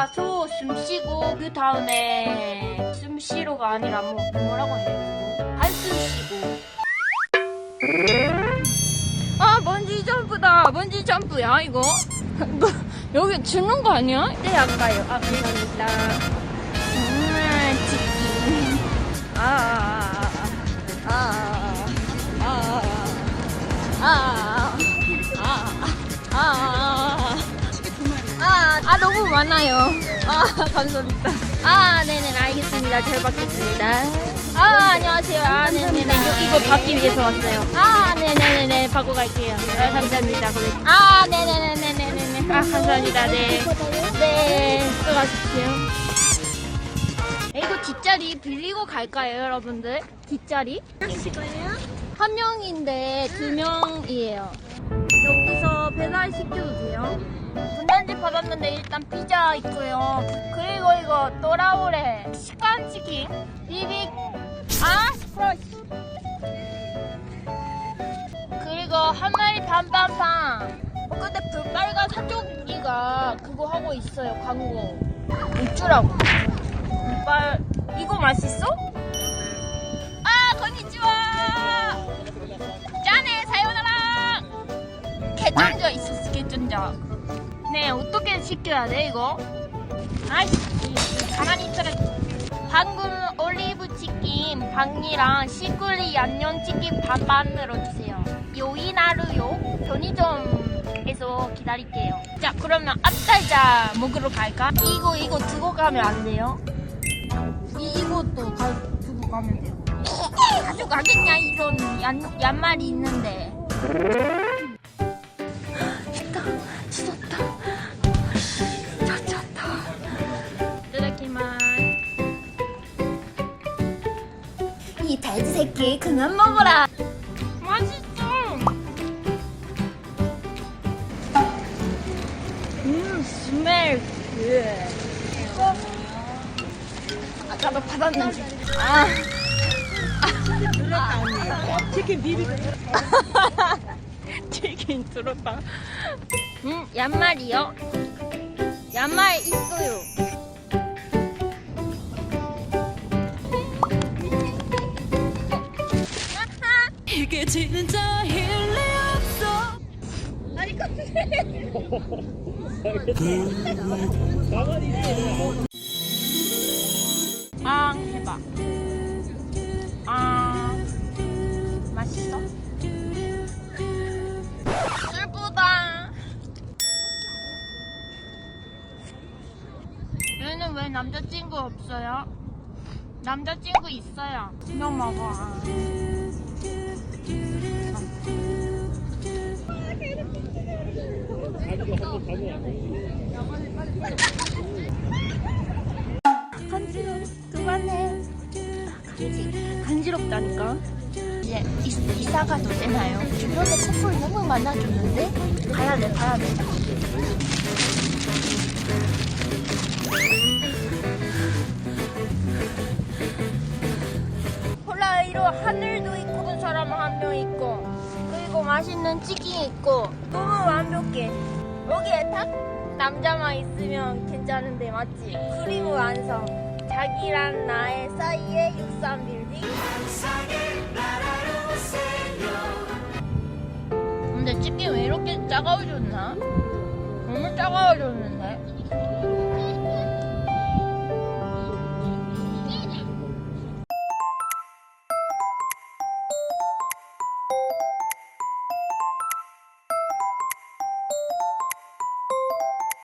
들어가서 숨 쉬고 그 다음에 숨 쉬러가 아니라 뭐 뭐라고 해야 되고 한숨 쉬고. 아 번지 점프다. 번지 점프야 이거? 뭐, 여기 죽는 거 아니야? 네 아까요. 아 감사합니다 많아요. 아, 감사합니다. 아, 네네, 알겠습니다. 잘 받겠습니다. 아, 안녕하세요. 아, 네네네. 이거, 이거 받기 위해서 왔어요. 아, 네네네네. 받고 갈게요. 아, 감사합니다. 고객. 아, 네네네네네네. 아, 감사합니다. 네. 네, 수고하십시오. 이거 뒷자리 빌리고 갈까요, 여러분들? 뒷자리? 한 명인데 두 명이에요. 배달 시켜도 돼요? 분단지 받았는데 일단 피자 있고요. 그리고 이거 또라오레 시간 치킨 비빅 아 스프라이스 그리고 한 마리 반반판 어, 근데 불빨간 사조기가 그거 하고 있어요 광고 어쩌라고 불빨 이거 맛있어? 아 건니치와 개쩐자 있었어 개쩐자 네 어떻게 시켜야 돼 이거? 아이씨 가만히 있어라. 방금 올리브 치킨 방이랑 시클리 양념 치킨 반반으로 주세요. 요이나루요? 편의점에서 기다릴게요. 자 그러면 앞달자 먹으러 갈까? 이거 이거 두고 가면 안 돼요? 이, 이것도 가, 두고 가면 돼요. 가져가겠냐 이런 얀, 얀말이 있는데 이 돼지 새끼 그만 먹어라 맛있어 음 스멜 굿 아까도 받았는지 아 들었다 언니. 치킨 비비. 튀긴 들었다. 음, 양말이요? 양말 있어요. 이게 진짜 일리 없어 아, 해봐. 아, 맛있어? 슬프다. 얘는 왜 남자친구 없어요? 남자친구 있어요. 너 먹어. 아. 간지러워. 그만해. 아, 간지, 간지럽다니까. 이제 이, 이사 가도 되나요? 주변에 커플 너무 많아졌는데? 가야 돼, 가야 돼. 홀라 이로 하늘도 있고 사람 한 명 있고 그리고 맛있는 치킨 있고 너무 완벽해. 여기에 딱 남자만 있으면 괜찮은데 맞지? 크림 완성. 자기랑 나의 사이에 63 빌딩. 근데 치킨 왜 이렇게 작아졌나? 너무 작아졌는데